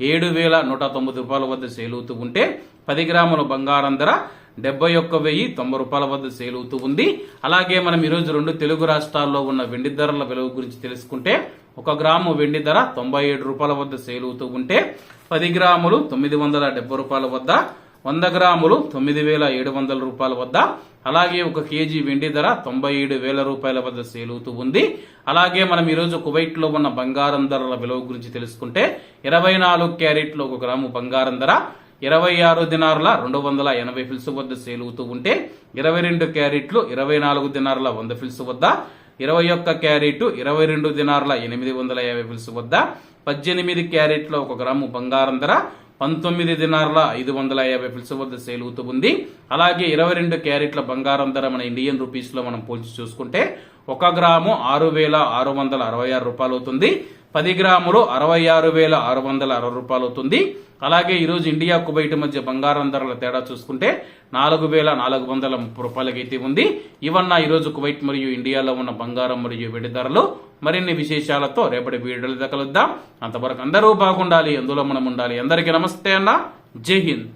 ఏడు వేల నూట తొమ్మిది రూపాయల వద్ద సేలుతూ ఉంటే పది గ్రాముల బంగారం ధర డెబ్బై ఒక్క వెయ్యి తొంభై రూపాయల వద్ద సేలుతూ ఉంది. అలాగే మనం ఈరోజు రెండు తెలుగు రాష్ట్రాల్లో ఉన్న వెండి ధరల విలువ గురించి తెలుసుకుంటే ఒక గ్రాము వెండి ధర తొంభై ఏడు రూపాయల వద్ద సేలుతూ ఉంటే పది గ్రాములు తొమ్మిది వందల డెబ్బై రూపాయల వద్ద వంద గ్రాములు తొమ్మిది వేల ఏడు వందల రూపాయల వద్ద. అలాగే ఒక కేజీ వెండి ధర తొంభై ఏడు వేల రూపాయల వద్ద సేలుతూ ఉంది. అలాగే మనం ఈరోజు కువైట్లో ఉన్న బంగారం ధరల విలువ గురించి తెలుసుకుంటే ఇరవై నాలుగు క్యారెట్లు ఒక గ్రాము బంగారం ధర ఇరవై ఆరు దినారుల రెండు వందల ఎనభై ఫిల్స్ వద్ద సేలుతూ ఉంటే ఇరవై రెండు క్యారెట్లు ఇరవై నాలుగు దినారుల వంద ఫిల్స్ వద్ద ఇరవై ఒక్క క్యారెట్ ఇరవై రెండు దినారుల ఎనిమిది వందల యాభై ఫిల్స్ వద్ద పద్దెనిమిది క్యారెట్ల ఒక గ్రాము బంగారం ధర పంతొమ్మిది దినార్ల ఐదు వందల యాభై ఫిల్స్ వద్ద సేలుతూ ఉంది. అలాగే ఇరవై రెండు క్యారెట్ల బంగారం ధర మన ఇండియన్ రూపీస్లో మనం పోల్చి చూసుకుంటే ఒక గ్రాము ఆరు వేల ఆరు వందల అరవై ఆరు రూపాయలు అవుతుంది. పది గ్రాములు అరవై ఆరు వేల ఆరు వందల అరవై రూపాయలు అవుతుంది. అలాగే ఈరోజు ఇండియా కువైట్ మధ్య బంగారం ధరల తేడా చూసుకుంటే నాలుగు వేల నాలుగు వందల ముప్పై రూపాయలకైతే ఉంది. ఇవన్న ఈరోజు కువైట్ మరియు ఇండియాలో ఉన్న బంగారం మరియు వెడి ధరలు మరిన్ని విశేషాలతో రేపటి వీడియోలు కలుద్దాం. అంతవరకు అందరూ బాగుండాలి అందులో మనం ఉండాలి. అందరికీ నమస్తే అన్న. జై హింద్.